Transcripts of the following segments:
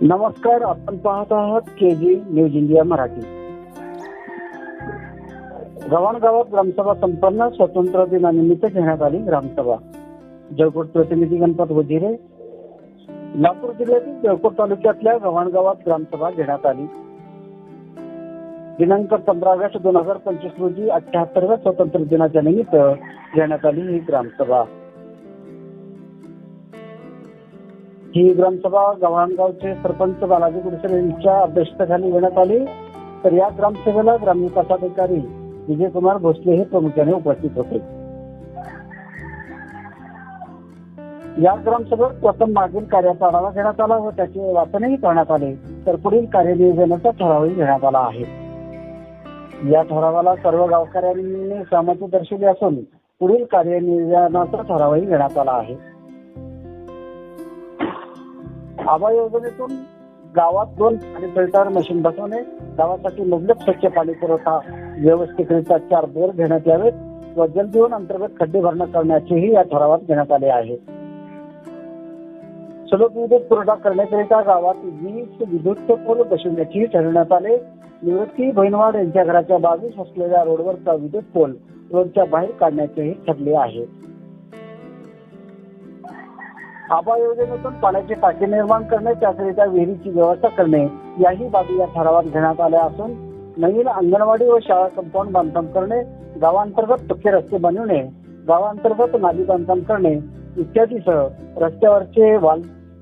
नमस्कार आपण पाहत आहात K G news India Marathi. Gavhan गावात ग्रामसभा संपन्न स्वतंत्र दिनानिमित्त घेण्यात आली ग्रामसभा. जळकोट प्रतिनिधी गणपत वजिरे. लातूर जिल्ह्यातील जळकोट तालुक्यातल्या गव्हाण गावात ग्रामसभा घेण्यात आली. दिनांक पंधरा ऑगस्ट दोन हजार पंचवीस रोजी अठ्याहत्तरव्या स्वातंत्र्य दिनाच्या निमित्त घेण्यात आली ही ग्रामसभा. ही ग्रामसभा गव्हाणगावचे सरपंच बालाजी गुडसरे यांच्या अध्यक्षतेखाली घेण्यात आली. तर या ग्रामसभेला ग्रामविकास अधिकारी विजयकुमार भोसले हे प्रामुख्याने उपस्थित होते. या ग्रामसभेत प्रथम मागील कार्याचा आढावा घेण्यात आला व त्याचे वाचनही करण्यात आले. तर पुढील कार्यनियोजनाचा ठरावही घेण्यात आला आहे. या ठरावाला सर्व गावकऱ्यांनी सहमती दर्शवली असून पुढील कार्यनियोजनाचा ठरावही घेण्यात आला आहे. आभा योजनेतून गावात दोन पाणी फिल्टर मशीन बसवणे गावासाठी मुबलक स्वच्छ पाणी पुरवठा व्यवस्थितरित्या चार बोर घेण्यात यावेत. व जलजीवन अंतर्गत खड्डे भरणा करण्याचेही या ठरावात घेण्यात आले आहे. सलग विद्युत पुरवठा करण्याकरिता गावात वीस विद्युत पोल बसवण्याचेही ठरवण्यात आले. निवृत्ती बहिणवाड यांच्या घराच्या बाजूस असलेल्या रोडवरचा विद्युत पोल रोडच्या बाहेर काढण्याचेही ठरले आहे. आबा योजनेतून पाण्याची टाकी निर्माण करणे त्याकरिता विहिरीची व्यवस्था करणे याही बाबी या ठरावात घेण्यात आल्या असून नवीन अंगणवाडी व शाळा कंपाऊंड बांधकाम करणे गावांतर्गत पक्के रस्ते बनवणे गावांतर्गत नाली बांधकाम करणे इत्यादीसह रस्त्यावरचे वाल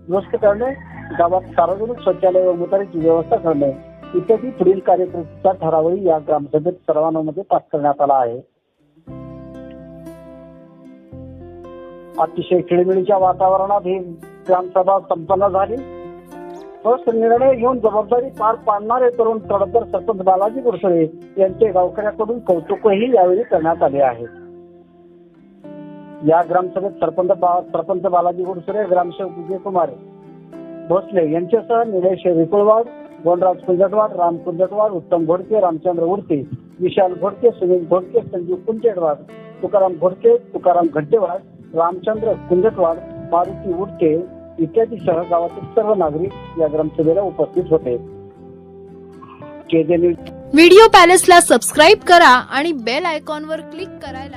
दुरुस्त करणे गावात सार्वजनिक शौचालय व मुतारीची व्यवस्था करणे इत्यादी पुढील कार्यक्रमाचा ठरावही या ग्रामसभेत सर्वांमध्ये पास करण्यात आला आहे. अतिशय खिळमिळीच्या वातावरणात ही ग्रामसभा संपन्न झाली. ठोस निर्णय घेऊन जबाबदारी पार पाडणारे तरुण तडफदार सरपंच बालाजी गुरसळे यांचे गावकऱ्याकडून कौतुकही यावेळी करण्यात आले आहे. या ग्रामसभेत सरपंच बा- सरपंच बालाजी गुरसळे ग्रामसेवक विजयकुमार भोसले यांच्यासह निलेश रिकुळवाड गोंडराज कुंजटवाड राम कुंजटवाड उत्तम घोडके रामचंद्र उडते विशाल घोडके सुनील घोडके संजीव कुंचेटवाड तुकाराम घोडके तुकाराम घड्डेवाड रामचंद्र कुंजटवाड मारुती उडके इत्यादीसह गावातील सर्व नागरिक या ग्रामसभेला उपस्थित होते. व्हिडिओ पॅलेसला सबस्क्राईब करा आणि बेल आयकॉनवर क्लिक करायला